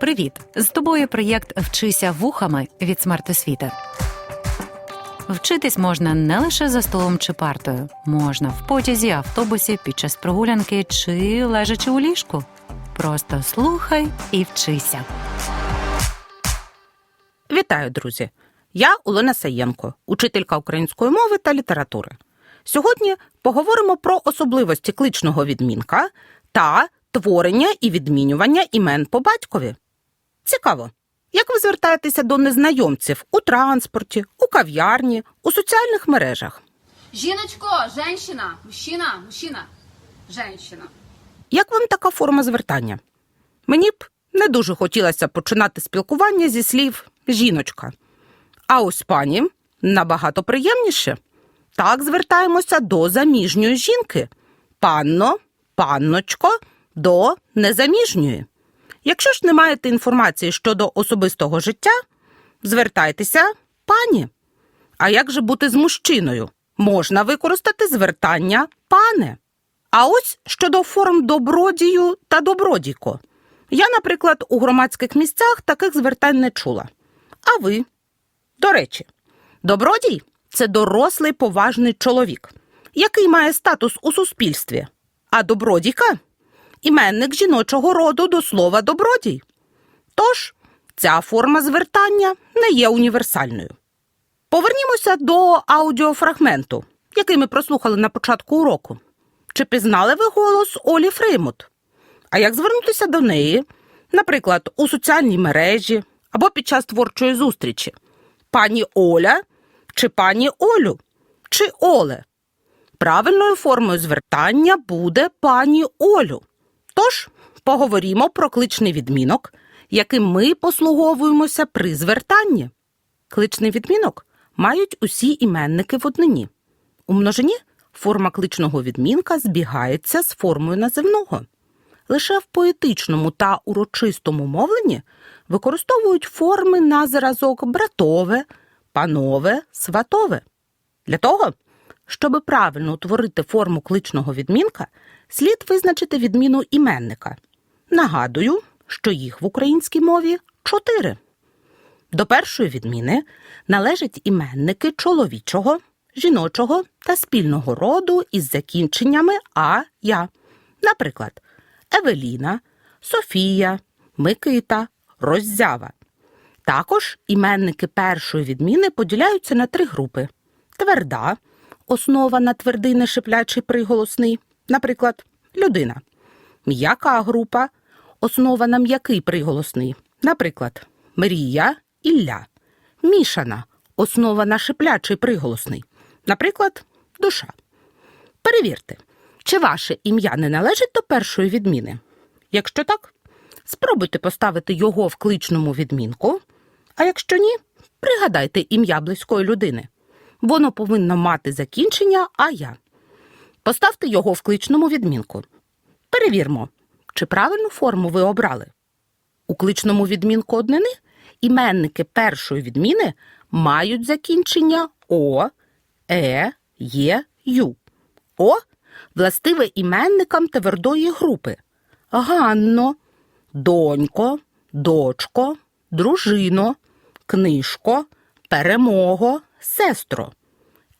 Привіт! З тобою проєкт Вчися вухами від смертосвіти. Вчитись можна не лише за столом чи партою, можна в потязі, автобусі, під час прогулянки чи лежачи у ліжку. Просто слухай і вчися. Вітаю, друзі! Я Олена Саєнко, учителька української мови та літератури. Сьогодні поговоримо про особливості кличного відмінка та творення і відмінювання імен по батькові. Цікаво, як ви звертаєтеся до незнайомців у транспорті, у кав'ярні, у соціальних мережах? Жіночко, женщина, мужчина, мужчина, женщина. Як вам така форма звертання? Мені б не дуже хотілося починати спілкування зі слів жіночка. А ось пані набагато приємніше. Так звертаємося до заміжньої жінки. Панно, панночко до незаміжньої. Якщо ж не маєте інформації щодо особистого життя, звертайтеся пані. А як же бути з мужчиною? Можна використати звертання пане. А ось щодо форм добродію та добродійко. Я, наприклад, у громадських місцях таких звертань не чула. А ви? До речі, добродій це дорослий поважний чоловік, який має статус у суспільстві. А добродійка іменник жіночого роду до слова добродій. Тож ця форма звертання не є універсальною. Повернімося до аудіофрагменту, який ми прослухали на початку уроку. Чи пізнали ви голос Олі Фреймут? А як звернутися до неї, наприклад, у соціальній мережі або під час творчої зустрічі? Пані Оля чи пані Олю чи Оле? Правильною формою звертання буде пані Олю. Тож поговоримо про кличний відмінок, яким ми послуговуємося при звертанні. Кличний відмінок мають усі іменники в однині. У множині форма кличного відмінка збігається з формою називного. Лише в поетичному та урочистому мовленні використовують форми на зразок братове, панове, сватове. Для того, щоб правильно утворити форму кличного відмінка, слід визначити відміну іменника. Нагадую, що їх в українській мові чотири. До першої відміни належать іменники чоловічого, жіночого та спільного роду із закінченнями а я. Наприклад, Евеліна, Софія, Микита, Роззява. Також іменники першої відміни поділяються на три групи: тверда, основа на твердий нешиплячий приголосний, наприклад, людина, м'яка група, основа на м'який приголосний, наприклад, мрія, Ілля, мішана, основа на шиплячий приголосний, наприклад, душа. Перевірте, чи ваше ім'я не належить до першої відміни? Якщо так, спробуйте поставити його в кличному відмінку, а якщо ні, пригадайте ім'я близької людини. Воно повинно мати закінчення а я. Поставте його в кличному відмінку. Перевірмо, чи правильну форму ви обрали. У кличному відмінку однини іменники першої відміни мають закінчення о, е, є, ю. О властиве іменникам твердої групи Ганно, донько, дочко, дружино, книжко, перемого, сестро.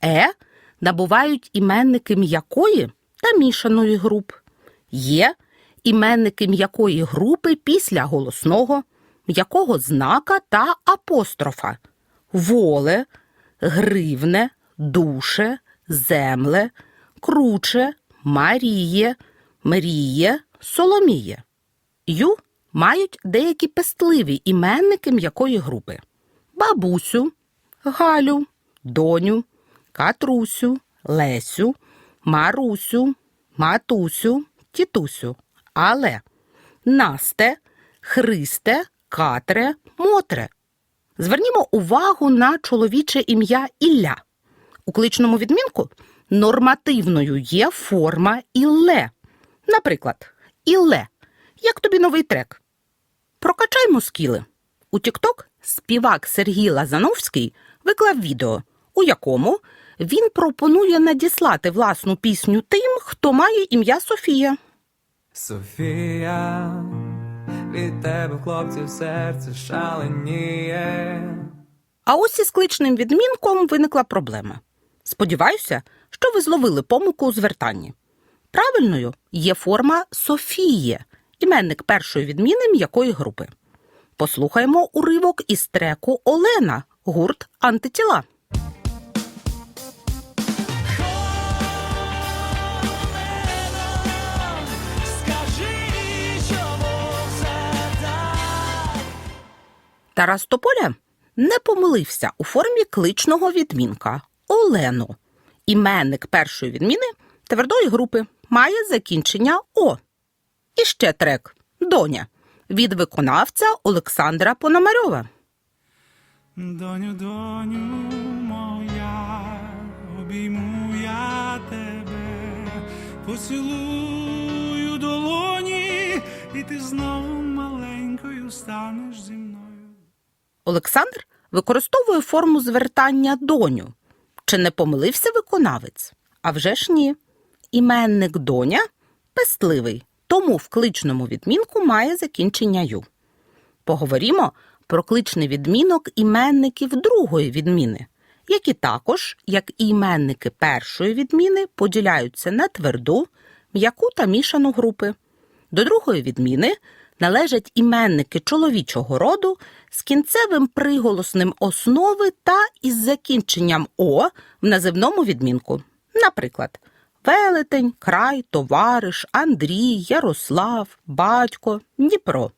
Е набувають іменники м'якої та мішаної груп. Є іменники м'якої групи після голосного, м'якого знака та апострофа воле, гривне, душе, земле, круче, маріє, мріє, соломіє. Ю мають деякі пестливі іменники м'якої групи бабусю, Галю, доню, Катрусю, Лесю, Марусю, Матусю, Тітусю. Але Насте, Христе, Катре, Мотре. Звернімо увагу на чоловіче ім'я Ілля. У кличному відмінку нормативною є форма Ілле. Наприклад, Ілле. Як тобі новий трек? Прокачаймо скіли. У TikTok співак Сергій Лазановський виклав відео, у якому він пропонує надіслати власну пісню тим, хто має ім'я Софія. Софія, від тебе, хлопців, серце шаленіє. А ось із кличним відмінком виникла проблема. Сподіваюся, що ви зловили помилку у звертанні. Правильною є форма Софіє, іменник першої відміни м'якої групи. Послухаємо уривок із треку Олена, гурт антитіла. Тарас Тополя не помилився у формі кличного відмінка Олену. Іменник першої відміни твердої групи має закінчення О. І ще трек Доня від виконавця Олександра Пономарьова. Доню, доню моя, обійму я тебе, поцілую долоні, і ти знову маленькою станеш зі мною. Олександр використовує форму звертання доню. Чи не помилився виконавець? А вже ж ні. Іменник доня пестливий, тому в кличному відмінку має закінчення ю. Поговоримо про кличний відмінок іменників другої відміни, які також, як і іменники першої відміни, поділяються на тверду, м'яку та мішану групи. До другої відміни належать іменники чоловічого роду з кінцевим приголосним основи та із закінченням О в називному відмінку. Наприклад, велетень, край, товариш, Андрій, Ярослав, батько, Дніпро.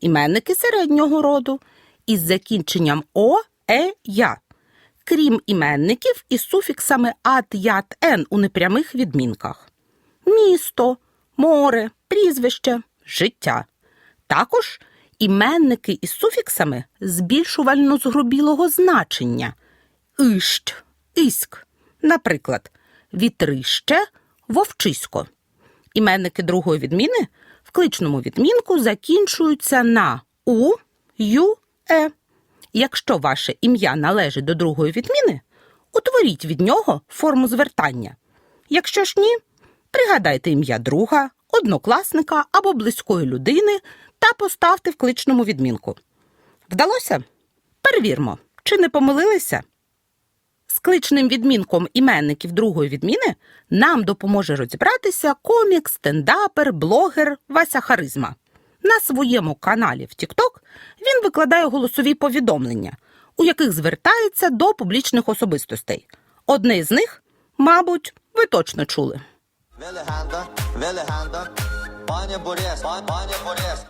Іменники середнього роду із закінченням О, Е, Я. Крім іменників із суфіксами ат, ят, ен у непрямих відмінках місто, море, прізвище, життя. Також іменники із суфіксами збільшувально згрубілого значення ищ, іськ, наприклад, вітрище, вовчисько. Іменники другої відміни в кличному відмінку закінчуються на у, ю, е. Якщо ваше ім'я належить до другої відміни, утворіть від нього форму звертання. Якщо ж ні, пригадайте ім'я друга, однокласника або близької людини та поставте в кличному відмінку. Вдалося? Перевірмо, чи не помилилися? З кличним відмінком іменників другої відміни нам допоможе розібратися комік, стендапер, блогер Вася Харизма. На своєму каналі в TikTok він викладає голосові повідомлення, у яких звертається до публічних особистостей. Одне з них, мабуть, ви точно чули. Ви легенда. Пані Борис, пані Борис.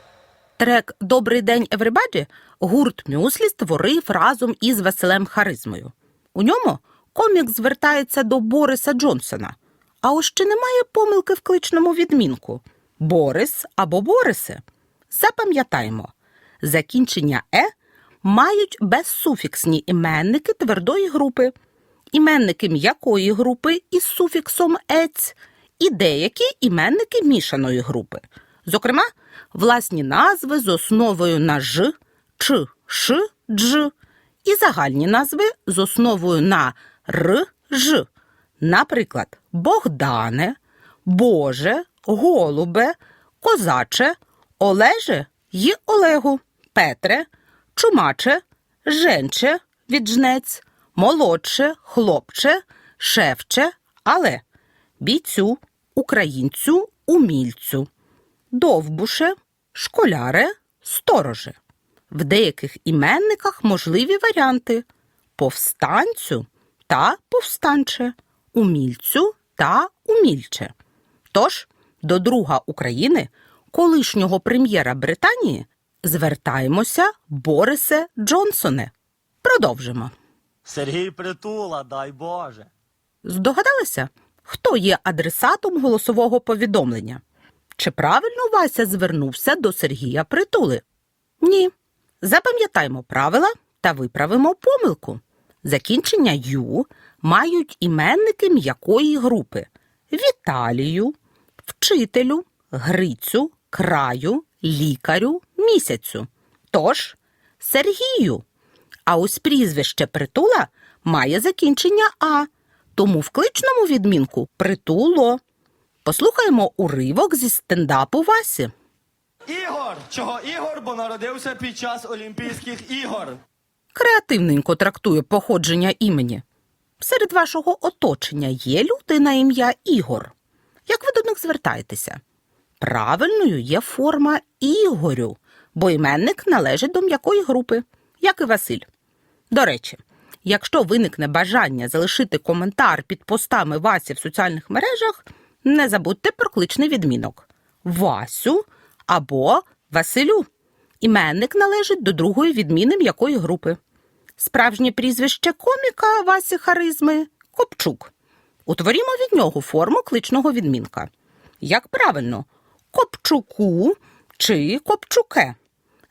Трек Добрий день, Everybody» гурт Мюслі створив разом із Василем Харизмою. У ньому комік звертається до Бориса Джонсона. А ось чи немає помилки в кличному відмінку Борис або Борисе. Запам'ятаймо, закінчення е мають безсуфіксні іменники твердої групи, іменники м'якої групи із суфіксом ець і деякі іменники мішаної групи. Зокрема, власні назви з основою на ж, ч, ш, дж і загальні назви з основою на р, ж. Наприклад, Богдане, Боже, Голубе, Козаче, Олеже й Олегу, Петре, Чумаче, Женче, Віджнець, Молодше, Хлопче, Шевче, Але, Бійцю, Українцю, Умільцю, Довбуше, Школяре, Стороже. В деяких іменниках можливі варіанти повстанцю та повстанче, умільцю та умільче. Тож до друга України, колишнього прем'єра Британії, звертаємося Борисе Джонсоне. Продовжимо. Сергій Притула, дай Боже. Здогадалися, хто є адресатом голосового повідомлення? Чи правильно Вася звернувся до Сергія Притули? Ні. Запам'ятаймо правила та виправимо помилку. Закінчення ю мають іменники м'якої групи Віталію, вчителю, Грицю, краю, лікарю, місяцю. Тож Сергію. А ось прізвище притула має закінчення А, тому в кличному відмінку притуло. Послухаємо уривок зі стендапу Васі. Ігор! Чого Ігор? Бо народився під час Олімпійських ігор. Креативненько трактує походження імені. Серед вашого оточення є люди на ім'я Ігор. Як ви до них звертаєтеся? Правильною є форма Ігорю, бо іменник належить до м'якої групи, як і Василь. До речі, якщо виникне бажання залишити коментар під постами Васі в соціальних мережах, не забудьте про кличний відмінок Васю або Василю. Іменник належить до другої відміни м'якої групи. Справжнє прізвище коміка Васі Харизми Копчук. Утворімо від нього форму кличного відмінка. Як правильно, Копчуку чи Копчуке.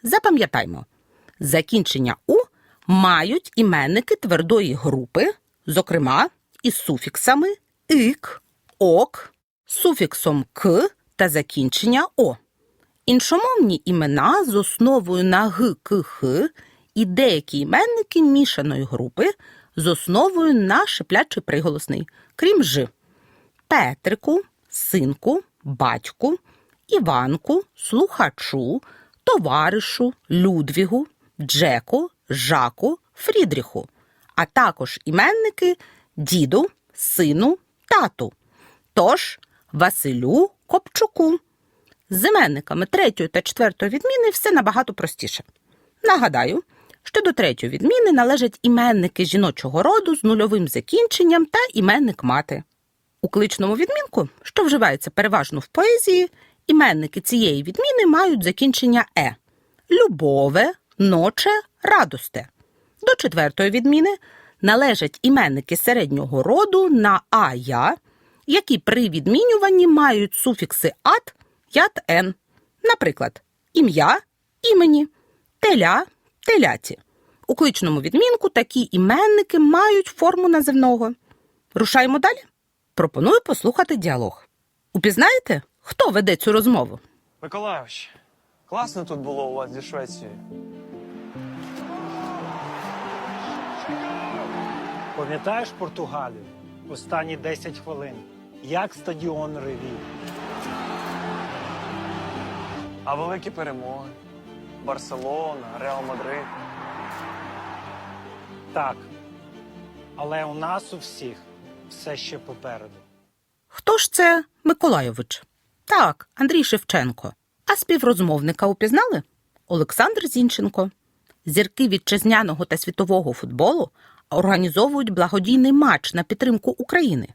Запам'ятаймо, закінчення у мають іменники твердої групи, зокрема із суфіксами ик, ок, суфіксом к та закінчення о. Іншомовні імена з основою на г, к, х і деякі іменники мішаної групи з основою на шиплячий приголосний, крім ж. Петрику, синку, батьку, Іванку, слухачу, товаришу, Людвігу, Джеку, Жаку, Фрідріху, а також іменники діду, сину, тату. Тож Василю Копчуку. З іменниками третьої та четвертої відміни все набагато простіше. Нагадаю, що до третьої відміни належать іменники жіночого роду з нульовим закінченням та іменник мати. У кличному відмінку, що вживається переважно в поезії, іменники цієї відміни мають закінчення е любове, ноче, радосте. До четвертої відміни належать іменники середнього роду на а-я, які при відмінюванні мають суфікси ат, ят, ен. Наприклад, ім'я імені, теля теляті. У кличному відмінку такі іменники мають форму називного. Рушаємо далі. Пропоную послухати діалог. Упізнаєте, хто веде цю розмову? Миколайович, класно тут було у вас зі Швецією. Пам'ятаєш Португалію? Останні 10 хвилин. Як стадіон ревів. А великі перемоги. Барселона, Реал Мадрид. Так. Але у нас у всіх все ще попереду. Хто ж це Миколайович? Так, Андрій Шевченко. А співрозмовника упізнали? Олександр Зінченко. Зірки вітчизняного та світового футболу організовують благодійний матч на підтримку України,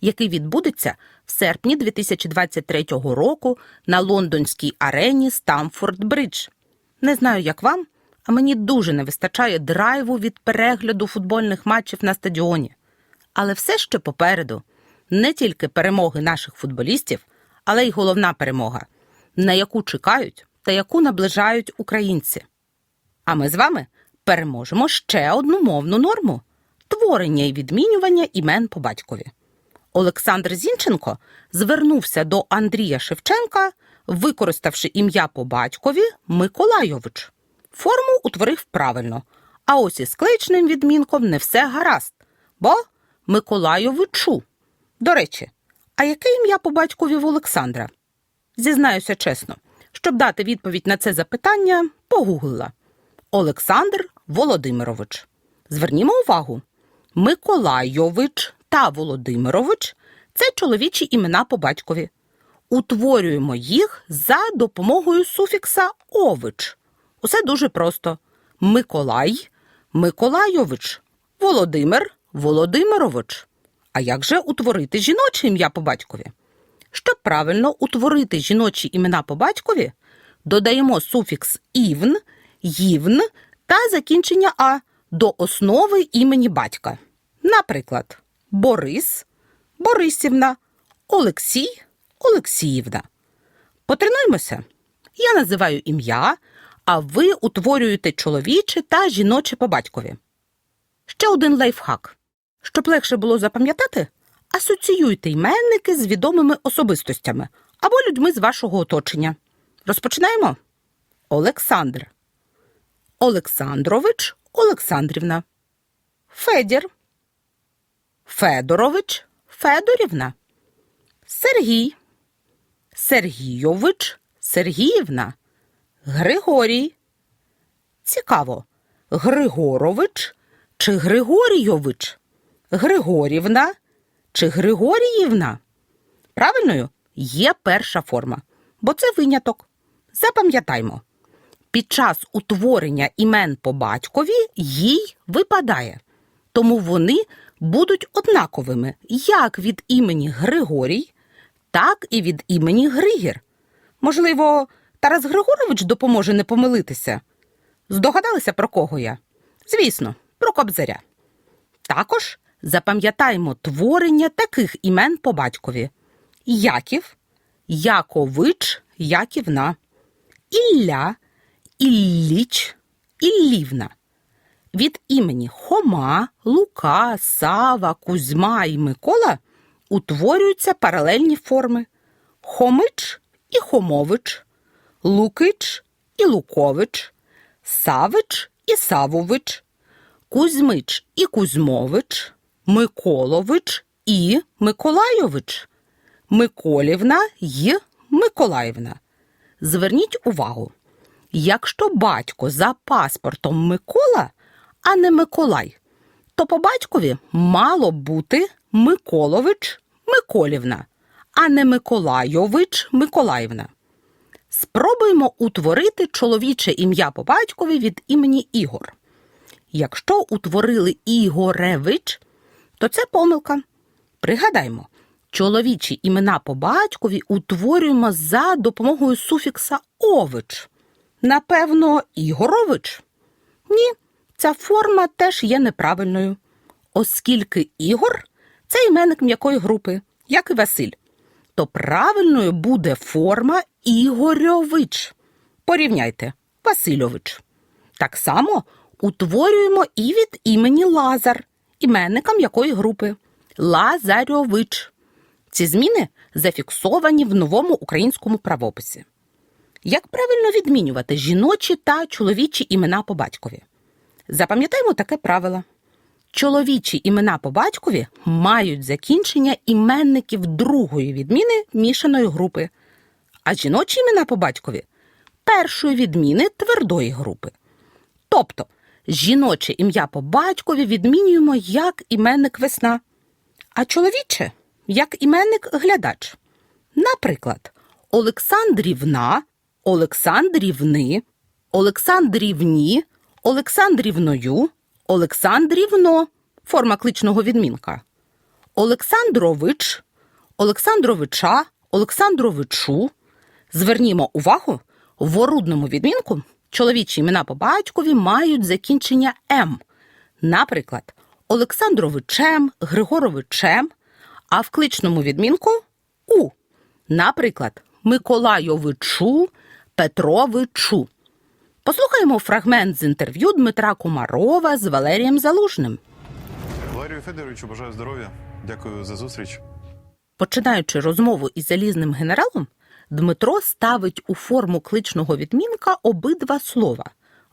який відбудеться в серпні 2023 року на лондонській арені Стамфорд Бридж. Не знаю, як вам, а мені дуже не вистачає драйву від перегляду футбольних матчів на стадіоні. Але все ще попереду не тільки перемоги наших футболістів, але й головна перемога, на яку чекають та яку наближають українці. А ми з вами переможемо ще одну мовну норму творення і відмінювання імен по батькові. Олександр Зінченко звернувся до Андрія Шевченка, використавши ім'я по батькові Миколайович. Форму утворив правильно, а ось із кличним відмінком не все гаразд, бо Миколайовичу. До речі, а яке ім'я по батькові в Олександра? Зізнаюся чесно, щоб дати відповідь на це запитання, погуглила. Олександр Володимирович. Звернімо увагу: Миколайович та Володимирович це чоловічі імена по батькові. Утворюємо їх за допомогою суфікса ович. Усе дуже просто: Миколай, Миколайович, Володимир, Володимирович. А як же утворити жіноче ім'я по батькові? Щоб правильно утворити жіночі імена по батькові, додаємо суфікс івн, ївн та закінчення а до основи імені батька. Наприклад, Борис, Борисівна, Олексій, Олексіївна. Потренуємося. Я називаю ім'я, а ви утворюєте чоловіче та жіноче по батькові. Ще один лайфхак. Щоб легше було запам'ятати, асоціюйте іменники з відомими особистостями або людьми з вашого оточення. Розпочинаємо. Олександр. Олександрович Олександрівна. Федір. Федорович Федорівна. Сергій. Сергійович Сергіївна. Григорій. Цікаво. Григорович чи Григорійович? Григорівна чи Григоріївна? Правильною є перша форма, бо це виняток. Запам'ятаймо. Під час утворення імен по батькові їй випадає, тому вони будуть однаковими як від імені Григорій, так і від імені Григір. Можливо, Тарас Григорович допоможе не помилитися. Здогадалися, про кого я? Звісно, про кобзаря. Також запам'ятаємо творення таких імен по батькові: Яків, Якович, Яківна, Ілля, Ілліч, Іллівна. Від імені Хома, Лука, Сава, Кузьма і Микола утворюються паралельні форми Хомич і Хомович, Лукич і Лукович, Савич і Савович, Кузьмич і Кузьмович, Миколович і Миколайович, Миколівна й Миколаївна. Зверніть увагу, якщо батько за паспортом Микола, а не Миколай, то по батькові мало б бути Миколович Миколівна, а не Миколайович Миколаївна. Спробуємо утворити чоловіче ім'я по батькові від імені Ігор. Якщо утворили Ігоревич, то це помилка. Пригадаймо, чоловічі імена по батькові утворюємо за допомогою суфікса ович. Напевно, Ігорович? Ні, ця форма теж є неправильною, оскільки Ігор це іменник м'якої групи, як і Василь. То правильною буде форма Ігорьович. Порівняйте Васильович. Так само утворюємо і від імені Лазар, іменника м'якої групи Лазарьович. Ці зміни зафіксовані в новому українському правописі. Як правильно відмінювати жіночі та чоловічі імена по батькові? Запам'ятаємо таке правило. Чоловічі імена по батькові мають закінчення іменників другої відміни мішаної групи, а жіночі імена по батькові першої відміни твердої групи. Тобто жіноче ім'я по батькові відмінюємо як іменник весна, а чоловіче як іменник глядач. Наприклад, Олександрівна, Олександрівни, Олександрівні, Олександрівною, Олександрівно форма кличного відмінка. Олександрович, Олександровича, Олександровичу. Звернімо увагу, в орудному відмінку чоловічі імена по батькові мають закінчення М. Наприклад, Олександровичем, Григоровичем, а в кличному відмінку У. Наприклад, Миколайовичу, Петровичу. Послухаємо фрагмент з інтерв'ю Дмитра Комарова з Валерієм Залужним. Валерію Федоровичу бажаю здоров'я. Дякую за зустріч. Починаючи розмову із залізним генералом, Дмитро ставить у форму кличного відмінка обидва слова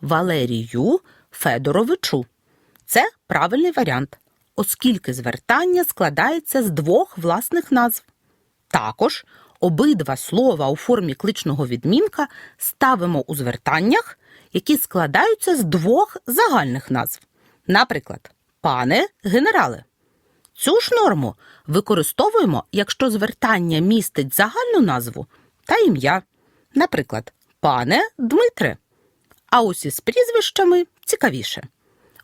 Валерію Федоровичу. Це правильний варіант, оскільки звертання складається з двох власних назв. Також обидва слова у формі кличного відмінка ставимо у звертаннях, які складаються з двох загальних назв. Наприклад, пане генерале. Цю ж норму використовуємо, якщо звертання містить загальну назву та ім'я, наприклад, пане Дмитре. А ось із прізвищами цікавіше.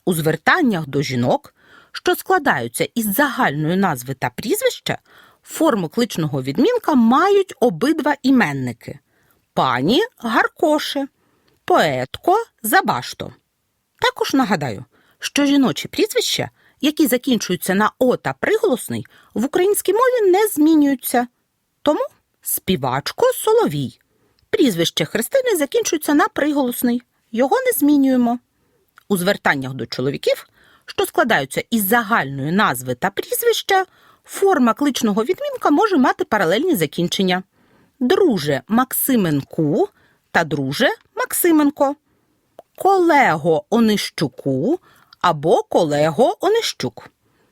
У звертаннях до жінок, що складаються із загальної назви та прізвища, форму кличного відмінка мають обидва іменники пані Гаркоше, поетко Забашто. Також нагадаю, що жіночі прізвища, які закінчуються на о та приголосний, в українській мові не змінюються. Тому співачко Соловій. Прізвище Христини закінчується на приголосний. Його не змінюємо. У звертаннях до чоловіків, що складаються із загальної назви та прізвища, форма кличного відмінка може мати паралельні закінчення. Друже Максименку та друже Максименко. Колего Онищуку або колего Онищук.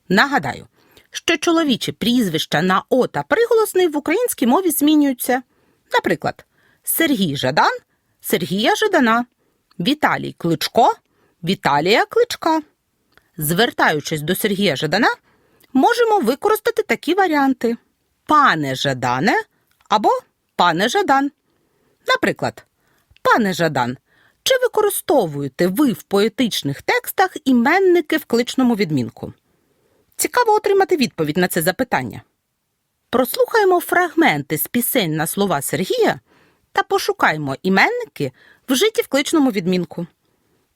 Нагадаю, що чоловічі прізвища на О та приголосний в українській мові змінюються. Наприклад, Сергій Жадан Сергія Жидана, Віталій Кличко, Віталія Кличка. Звертаючись до Сергія Жадана, можемо використати такі варіанти: пане Жадане або пане Жадан. Наприклад, пане Жадан, чи використовуєте ви в поетичних текстах іменники в кличному відмінку? Цікаво отримати відповідь на це запитання. Прослухаємо фрагменти з пісень на слова Сергія та пошукаємо іменники, вжиті в кличному відмінку.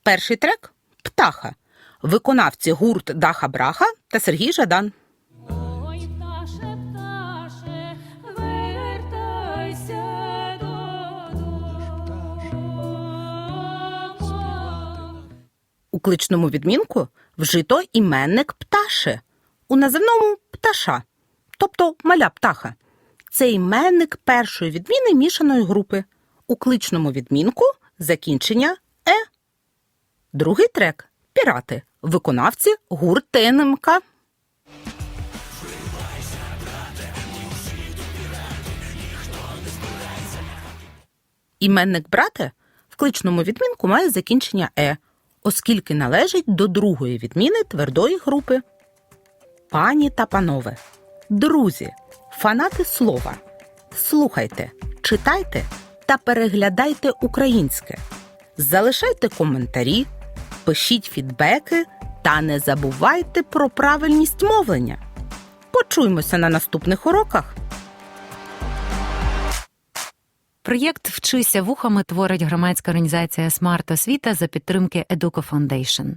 Перший трек Птаха. Виконавці гурт Даха Браха та Сергій Жадан. Ой, пташе, пташе, вертайся додому. У кличному відмінку вжито іменник пташе, у називному пташа, тобто маля птаха. Це іменник першої відміни мішаної групи. У кличному відмінку закінчення е. Другий трек Пірати. Виконавці гурт ТНМК. Іменник брате в кличному відмінку має закінчення е, оскільки належить до другої відміни твердої групи. Пані та панове, друзі, фанати слова, слухайте, читайте та переглядайте українське. Залишайте коментарі, пишіть фідбеки та не забувайте про правильність мовлення. Почуємося на наступних уроках. Проєкт Вчися вухами творить громадська організація Смарт Освіта за підтримки Educo Foundation.